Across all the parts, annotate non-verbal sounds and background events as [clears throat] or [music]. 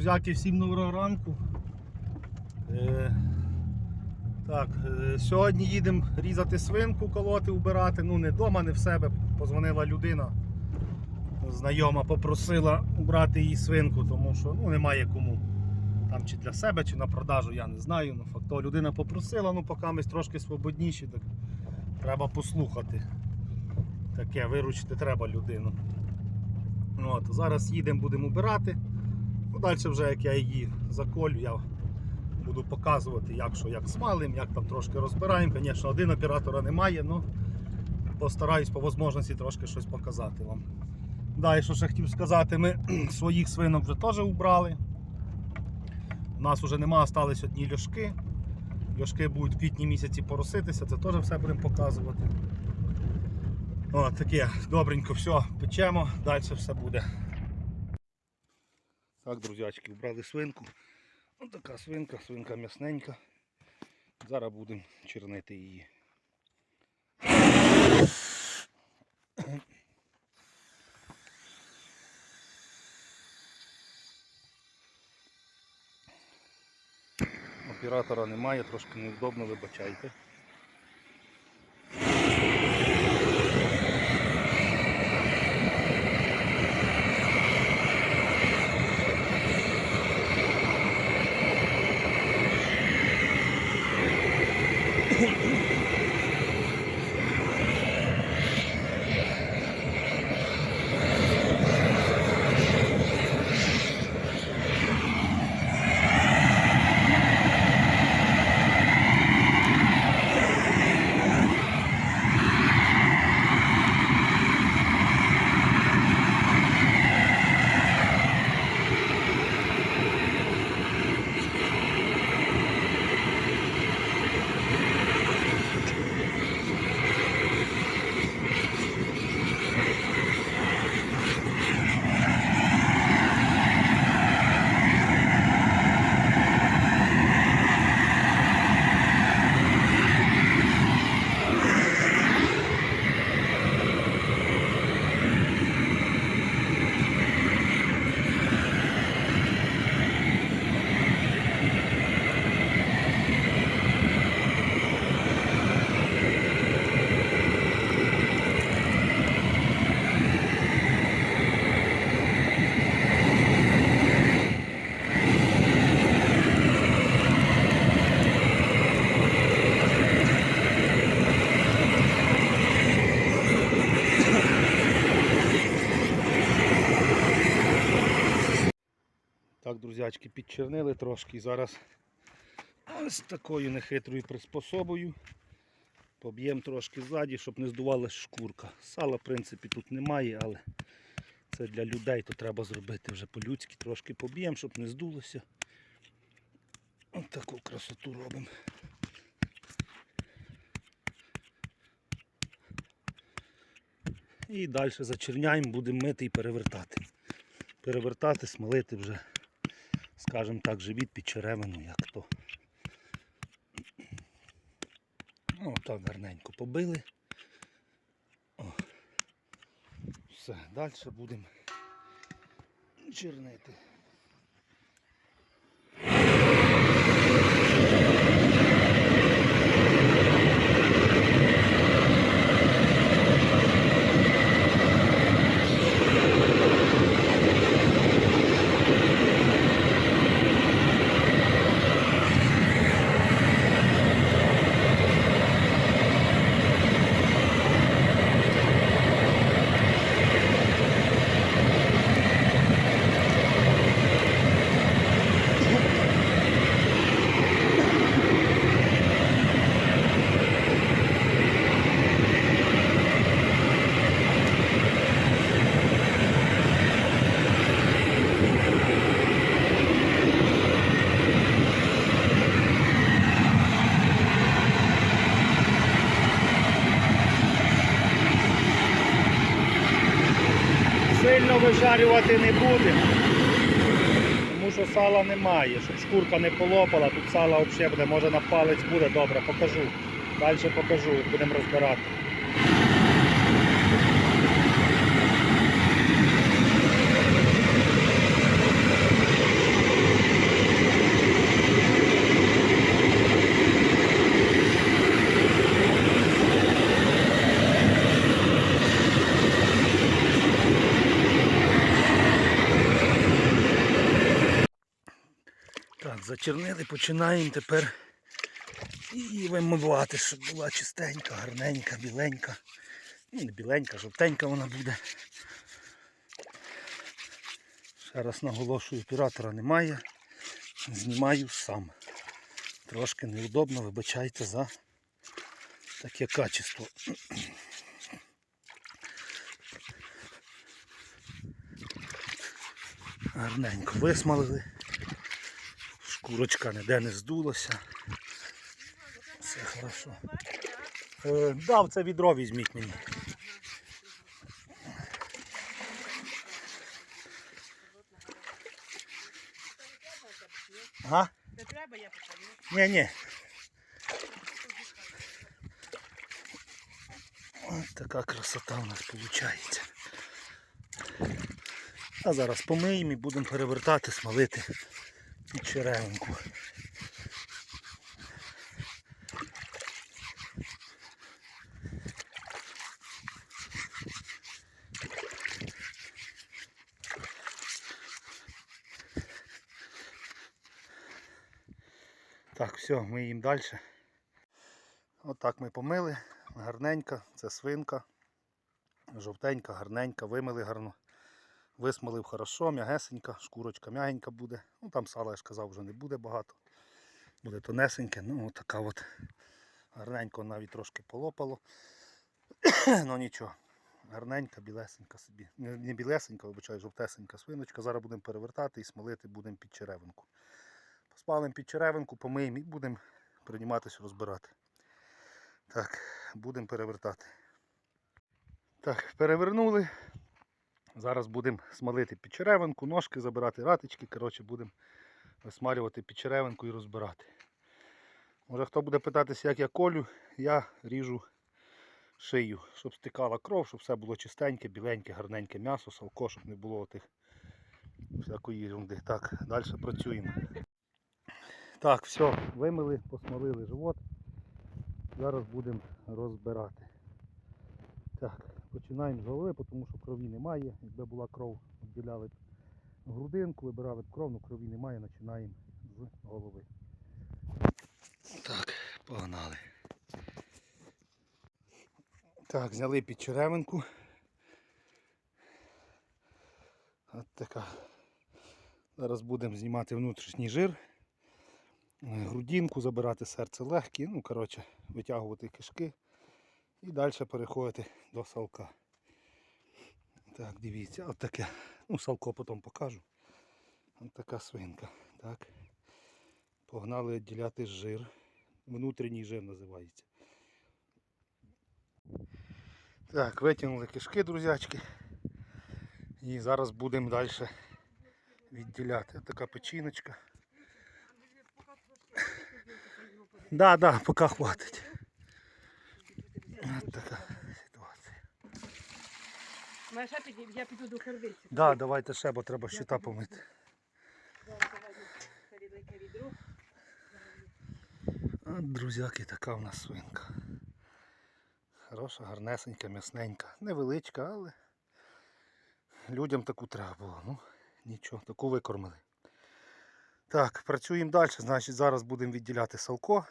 Друзяки, всім доброго ранку. Е, так, е, сьогодні їдемо різати свинку, колоти, убирати. Ну, не вдома, не в себе. Позвонила людина. Знайома попросила убрати її свинку, тому що ну, немає кому. Там чи для себе, чи на продажу, я не знаю. Ну, факт людина попросила, ну поки ми трошки свободніші, так треба послухати. Таке, виручити треба людину. От, зараз їдемо, будемо убирати. Далі вже як я її заколю, я буду показувати, як що, як смалим, як там трошки розбираємо. Звісно, один оператора немає, але постараюсь по можливості трошки щось показати вам. Далі, що ще хотів сказати, ми [clears throat] своїх свинок вже теж убрали. У нас вже нема, остались одні льошки. Льошки будуть в квітні місяці пороситися, це теж все будемо показувати. О, таке, добренько, все, печемо, далі все буде. Так, друзячки, вбрали свинку. Ось така свинка, свинка м'ясненька. Зараз будемо чернити її. Оператора немає, трошки невдобно, вибачайте. Друзячки, підчернили трошки. Зараз ось такою нехитрою приспособою. Поб'ємо трошки ззаді, щоб не здувалась шкурка. Сала, в принципі, тут немає, але це для людей, то треба зробити вже по-людськи. Трошки поб'ємо, щоб не здулося. Ось таку красоту робимо. І далі зачерняємо, будемо мити і перевертати. Перевертати, смолити вже скажімо так, живіт під черевину, як то. Ну, так гарненько побили. О. Все, далі будемо чернити. Сильно вижарювати не будемо, тому що сала немає, щоб шкурка не полопала, тут сала взагалі буде, може на палець буде добре, покажу. Далі покажу, будемо розбирати. Зачернили, починаємо тепер її вимивати, щоб була чистенька, гарненька, біленька. Ну, не біленька, жовтенька вона буде. Ще раз наголошую, оператора немає. Знімаю сам. Трошки неудобно, вибачайте за таке качество. Гарненько висмалили. Шкурочка ніде не здулася. Все хорошо. Е, дав це відро візьміть мені. Ага. Не треба, я покажу. Ні, ні. Ось така красота у нас виходить. А зараз помиємо і будемо перевертати, смалити під черевинку. Так, все, ми їм далі. Отак ми помили. Гарненька, це свинка. Жовтенька, гарненька, вимили гарно. Висмалив хорошо, м'ягесенька, шкурочка м'ягенька буде. Ну там сала, я ж казав, вже не буде багато. Буде тонесеньке. Ну отака от гарненько навіть трошки полопало. [coughs] ну нічого. Гарненька, білесенька собі. Не, білесенька, вибачаю, жовтесенька свиночка. Зараз будемо перевертати і смолити будемо під черевинку. Спалимо під черевинку, помиємо і будемо прийматися розбирати. Так, будемо перевертати. Так, перевернули. Зараз будемо смалити під черевинку, ножки забирати, ратички. Коротше, будемо висмалювати під черевинку і розбирати. Може хто буде питатися, як я колю, я ріжу шию, щоб стикала кров, щоб все було чистеньке, біленьке, гарненьке м'ясо, салко, щоб не було тих всякої ерунди. Так, далі працюємо. Так, все, вимили, посмалили живот. Зараз будемо розбирати. Так, починаємо з голови, тому що крові немає. Якби була кров, відділяли грудинку, вибирали б кров, але крові немає, починаємо з голови. Так, погнали. Так, зняли під черевинку. От така. Зараз будемо знімати внутрішній жир. Е, грудинку, забирати серце легкі, ну, коротше, витягувати кишки і далі переходити до салка. Так, дивіться, от таке. Ну, салко потім покажу. От така свинка. Так. Погнали відділяти жир. Внутрішній жир називається. Так, витягнули кишки, друзячки. І зараз будемо далі відділяти. От така печіночка. Да, да, поки хватить. От така ситуація. Мене ще піді- я піду до кервиці. Да, давайте ще, бо треба щита помити. Друзяки, така в нас свинка. Хороша, гарнесенька, м'ясненька. Невеличка, але людям таку треба було. Ну, нічого, таку викормили. Так, працюємо далі. Значить, зараз будемо відділяти салко.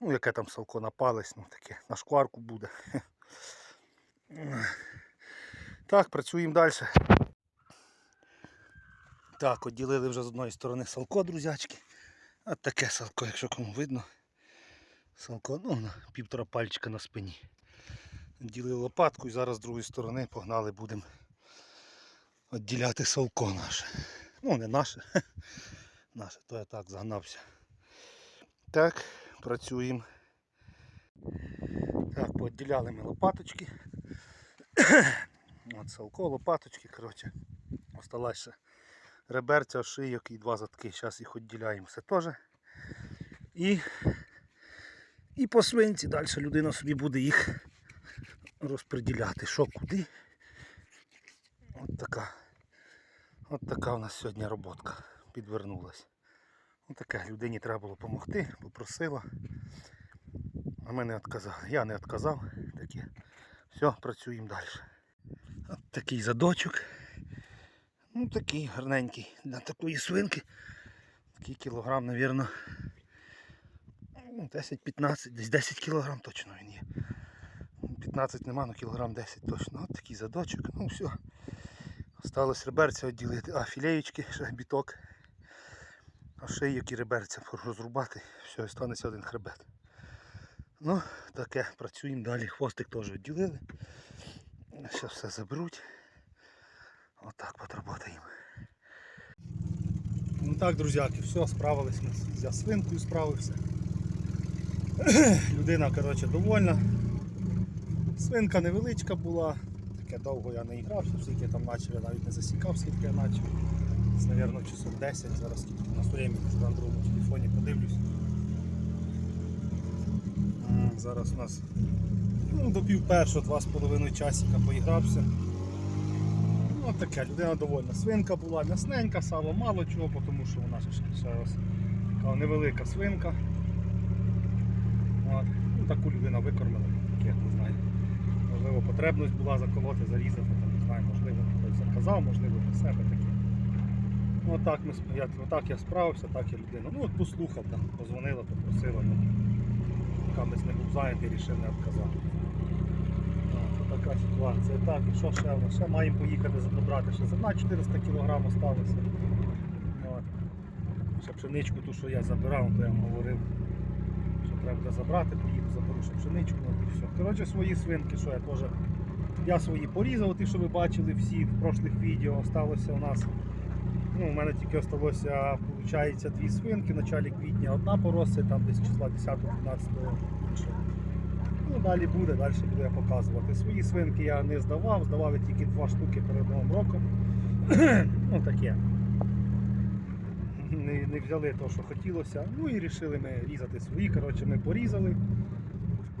Ну, яке там салко на палець, ну таке, на шкварку буде. Так, працюємо далі. Так, відділили вже з одної сторони салко, друзячки. От таке салко, якщо кому видно. Салко, ну, на півтора пальчика на спині. Ділили лопатку і зараз з другої сторони погнали, будемо відділяти салко наше. Ну, не наше. [laughs] Наше, то я так загнався. Так, працюємо. Так, пооділяли ми лопаточки. От салко, лопаточки, коротше. Осталась ще реберця, шийок і два задки. Зараз їх відділяємо все теж. І, і по свинці далі людина собі буде їх розподіляти. Що куди. От така. От така у нас сьогодні роботка підвернулась. Ось таке людині треба було допомогти, попросила. А ми не відказали. Я не відказав. Таке. Все, працюємо далі. От такий задочок. Ну такий гарненький для такої свинки. Такий кілограм, мабуть, ну, 10-15, десь 10 кілограм точно він є. 15 нема, ну кілограм 10 точно. От такий задочок, ну все. Осталось реберця відділити. А, філеєчки, ще біток. А шийок і реберця розрубати. Все, і станеться один хребет. Ну, таке, працюємо далі. Хвостик теж відділили. Зараз все заберуть. Отак потработаємо. Ну так, друзяки, все, справились ми. з- Я свинкою справився. [clears throat] Людина, коротше, довольна. Свинка невеличка була, таке довго я не грався, скільки там почав, я навіть не засікав, скільки я почав. Це, мабуть, часов 10, зараз скільки на своєму на другому телефоні подивлюсь. Зараз у нас ну, до пів першого, два з половиною часика поігрався. Ну, таке, людина довольна. Свинка була м'ясненька, сало мало чого, тому що вона ж ще ось така невелика свинка. От. Ну, таку людина викормила, таке, не знаю. Можливо, потребність була заколоти, зарізати, там, не знаю, можливо, хтось заказав, можливо, для себе таке. Ну, отак, ми, я, отак я справився, так і людина. Ну, от послухав, там, позвонила, попросила. Ну, Камець не був зайнятий, рішив не відказати. От, така ситуація. Так, і що ще? Ще маємо поїхати забрати. Ще зерна 400 кг осталося. От. Ще пшеничку ту, що я забирав, то я вам говорив, що треба забрати, поїду, заберу ще пшеничку, і все. Коротше, свої свинки, що я теж. Я свої порізав, ті, що ви бачили всі в прошлих відео, осталося у нас. Ну, у мене тільки залишилося, дві свинки в началі квітня, одна поросла, там десь числа 10-15 інша. Ну, далі буде, далі буду я показувати. Свої свинки я не здавав, здавав я тільки два штуки перед Новим роком. [clears throat] ну таке. Не, не взяли те, що хотілося. Ну і вирішили ми різати свої. Коротше, ми порізали.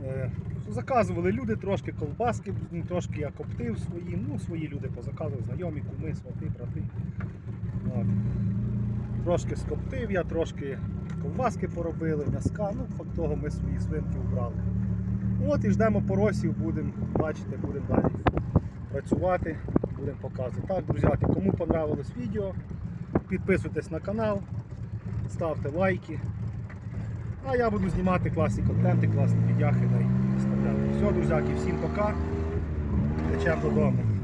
Е, Заказували люди трошки колбаски, трошки я коптив свої, ну свої люди позаказували, знайомі, куми, свати, брати. От. Трошки скоптив я, трошки ковбаски поробили, м'яска, ну факт того ми свої свинки вбрали. От і ждемо поросів, будемо бачити, будемо далі працювати, будемо показувати. Так, друзяки, кому понравилось відео, підписуйтесь на канал, ставте лайки. А я буду знімати класні контенти, класні виставляти. Все, друзяки, всім пока. Течемо додому.